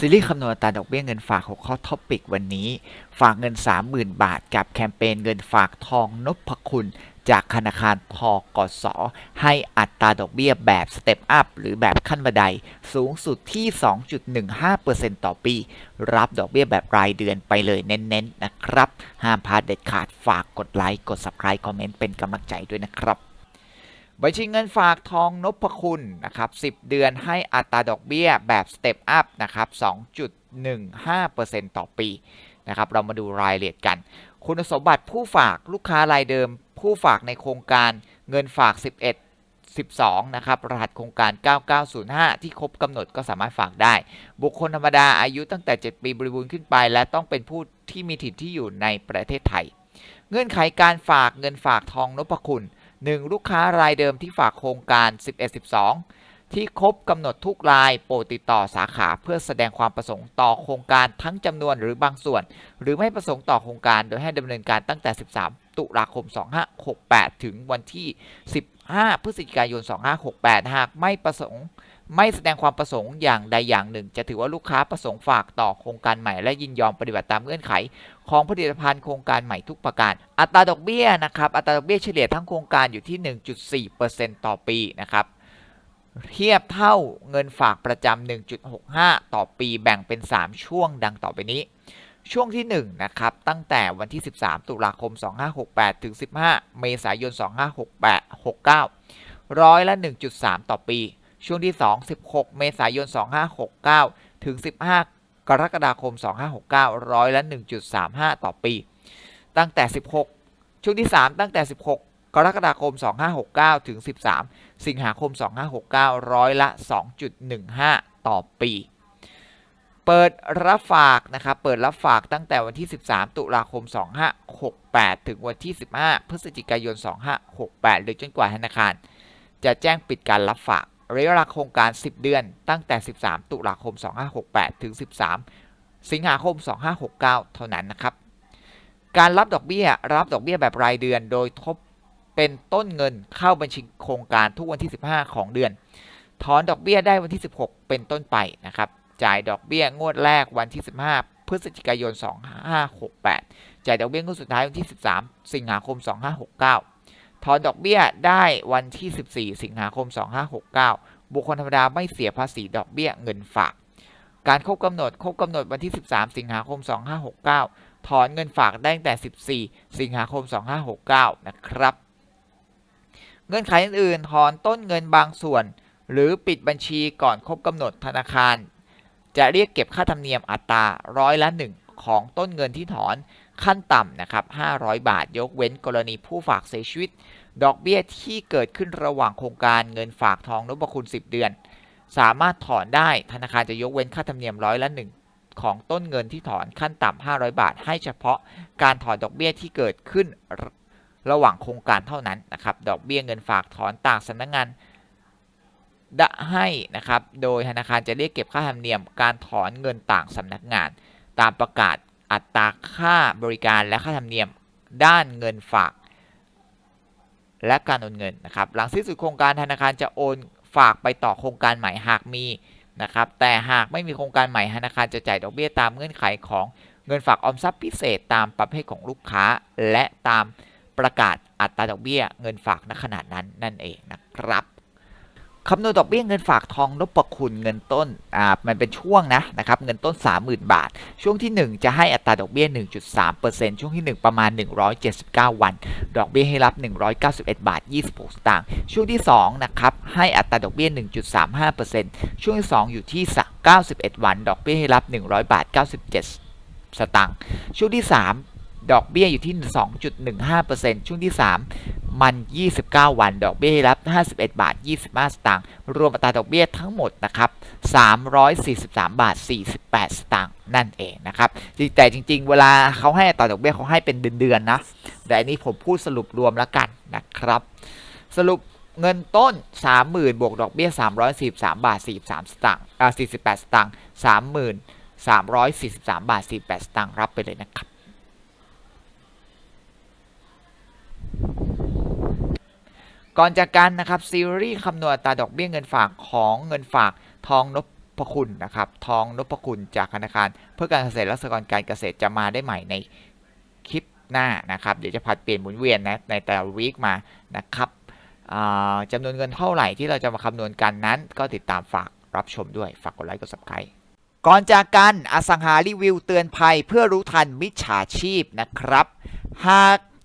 ซีรีส์คำนวณอัตราดอกเบี้ยเงินฝาก 6 ข้อท็อปิกวันนี้ ฝากเงิน 30,000 บาท กับแคมเปญเงินฝากทองนพคุณ จากธนาคารทกส ให้อัตราดอกเบี้ยแบบสเต็ปอัพหรือแบบขั้นบันได สูงสุดที่ 2.15%ต่อปี รับดอกเบี้ยแบบรายเดือนไปเลยเน้นๆนะครับ ห้ามพลาดเด็ดขาดฝากกดไลค์กด Subscribe คอมเมนต์เป็นกำลังใจด้วยนะครับ บัญชีเงินฝากทองนพคุณนะครับ10 เดือนให้อัตราดอกเบี้ยแบบสเต็ปอัพนะครับ2.15%ต่อปีนะครับเรามาดูรายละเอียดกัน คุณสมบัติผู้ฝากลูกค้ารายเดิม ผู้ฝากในโครงการเงินฝาก 11 12 นะครับ รหัสโครงการ 9905 ที่ครบกำหนดก็สามารถฝากได้ บุคคลธรรมดาอายุตั้งแต่ 7 ปีบริบูรณ์ขึ้นไป และต้องเป็นผู้ที่มีถิ่นที่อยู่ในประเทศไทย เงื่อนไขการฝากเงินฝากทองนพคุณ 1. ลูกค้ารายเดิมที่ฝากโครงการ 1112 ที่ครบกำหนดทุกรายโปรดติดต่อสาขาเพื่อแสดงความประสงค์ต่อโครงการทั้งจำนวนหรือบางส่วน หรือไม่ประสงค์ต่อโครงการโดยให้ดำเนินการตั้งแต่ 13 ตุลาคม 2568 ถึงวันที่ 15 พฤศจิกายน 2568 หากไม่ประสงค์ ไม่แสดงความประสงค์อย่างใดอย่างหนึ่ง จะถือว่าลูกค้าประสงค์ฝากต่อโครงการใหม่และยินยอมปฏิบัติตามเงื่อนไข ของผลิตภัณฑ์โครงการใหม่ทุกประการ อัตราดอกเบี้ยนะครับอัตราดอกเบี้ยเฉลี่ยทั้งโครงการอยู่ที่ 1.4%ต่อปีนะครับเทียบเท่าเงินฝากประจำ 1.65 ต่อปีแบ่งเป็น 3 ช่วงดังต่อไปนี้ ช่วงที่1นะครับตั้งแต่วันที่ 13 ตุลาคม 2568 ถึง 15 เมษายน 2568 69 ร้อยละ 1.3 ต่อปี ช่วงที่ 2 16 เมษายน 2569 ถึง 15 กรกฎาคม 2569 ร้อยละ 1.35 ต่อปี ตั้งแต่ 16 ช่วงที่ 3 ตั้งแต่ 16 กรกฎาคม 2569 ถึง 13 สิงหาคม 2569 ร้อยละ 2.15 ต่อปี เปิดรับฝากนะครับ เปิดรับฝากตั้งแต่วันที่ 13 ตุลาคม 2568 ถึงวันที่ 15 พฤศจิกายน 2568 หรือจนกว่าธนาคาร จะแจ้งปิดการรับฝาก ระยะเวลาโครงการ 10 เดือน ตั้งแต่ 13 ตุลาคม 2568 ถึง 13 สิงหาคม 2569 เท่านั้นนะครับ การรับดอกเบี้ย รับดอกเบี้ยแบบรายเดือน โดยทบเป็นต้นเงินเข้าบัญชีโครงการทุกวันที่ 15 ของเดือน ถอนดอกเบี้ยได้วันที่ 16 เป็นต้นไปนะครับ จ่ายดอกเบี้ยงวดแรกวันที่ 15 พฤศจิกายน 2568 จ่ายดอกเบี้ยงวดสุดท้ายวันที่ 13 สิงหาคม 2569 ถอนดอกเบี้ยได้วันที่ 14 สิงหาคม 2569 บุคคลธรรมดาไม่เสียภาษีดอกเบี้ยเงินฝาก การครบกำหนดครบกำหนดวันที่ 13 สิงหาคม 2569 ถอนเงินฝากได้ตั้งแต่ 14 สิงหาคม 2569 นะครับ เงื่อนไขอื่นๆ ถอนต้นเงินบางส่วน หรือปิดบัญชีก่อนครบกำหนดธนาคาร จะเรียกเก็บค่าธรรมเนียมอัตราร้อยละหนึ่งของต้นเงินที่ถอน ขั้นต่ำนะครับ 500 บาท ยกเว้นกรณีผู้ฝากเสียชีวิต ดอกเบี้ยที่เกิดขึ้นระหว่างโครงการเงินฝากทองนพคุณ 10 เดือน สามารถถอนได้ธนาคารจะยกเว้นค่าธรรมเนียมร้อยละหนึ่งของต้นเงินที่ถอนขั้นต่ำ 500 บาท ให้เฉพาะการถอนดอกเบี้ยที่เกิดขึ้นระหว่างโครงการเท่านั้นนะครับ ดอกเบี้ยเงินฝากถอนต่างสำนักงงานดะให้นะครับ โดยธนาคารจะเรียกเก็บค่าธรรมเนียมการถอนเงินต่างสำนักงาน ตามประกาศ อัตราค่าบริการและค่าธรรมเนียมด้านเงินฝาก และการโอนเงินนะครับ หลังสิ้นสุดโครงการธนาคารจะโอนฝากไปต่อโครงการใหม่หากมีนะครับ แต่หากไม่มีโครงการใหม่ธนาคารจะจ่ายดอกเบี้ยตามเงื่อนไขของเงินฝากออมทรัพย์พิเศษตามประเภทของลูกค้า และตามประกาศอัตราดอกเบี้ย เงินฝากณขนาดนั้นนั่นเองนะครับ คำนวณดอกเบี้ยเงินฝากทองนพคุณเงินต้น อ่า มันเป็นช่วงนะนะครับเงินต้น 30,000 บาท ช่วงที่ 1 จะให้อัตราดอกเบี้ย 1.3%ช่วงที่ 1 ประมาณ 179 วัน ดอกเบี้ยให้รับ 191 บาท 26 สตางค์ ช่วงที่2นะครับให้อัตราดอกเบี้ย 1.35%ช่วงที่ 2 อยู่ที่ 91 วัน ดอกเบี้ยให้รับ 100 บาท 97 สตางค์ ช่วงที่ 3 ดอกเบี้ยอยู่ที่ 2.15%ช่วงที่ 3 มัน 29 วัน ดอกเบี้ยรับ 51 บาท 25 สตางค์ รวมอัตราดอกเบี้ยทั้งหมดนะครับ 343 บาท 48 สตางค์ นั่นเองนะครับ แต่จริงๆ เวลาเขาให้อัตราดอกเบี้ยเขาให้เป็นเดือนๆนะ แต่อันนี้ผมพูดสรุปรวมแล้วกันนะครับ สรุปเงินต้น 30,000 บวกดอกเบี้ย 343 บาท 43 สตางค์อ่า48 สตางค์ 30,000 343 บาท 48 สตางค์ รับไปเลยนะครับ ก่อนจากกันนะครับซีรีส์คำนวณอัตราดอกเบี้ยเงินฝากของเงินฝากทองนพพคุณนะครับทองนพคุณจากธนาคาร เพื่อการเกษตรและสหกรณ์การเกษตรจะมาได้ใหม่ในคลิปหน้านะครับ เดี๋ยวจะผัดเปลี่ยนหมุนเวียนนะในแต่ละวีคมานะครับจำนวนเงินเท่าไหร่ที่เราจะมาคำนวณกันนั้น ก็ติดตามฝากรับชมด้วยฝากกดไลค์กด subscribe ก่อนจากกันอสังหารีวิวเตือนภัยเพื่อรู้ทันมิจฉาชีพนะครับ หาก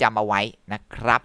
จำเอาไว้นะครับ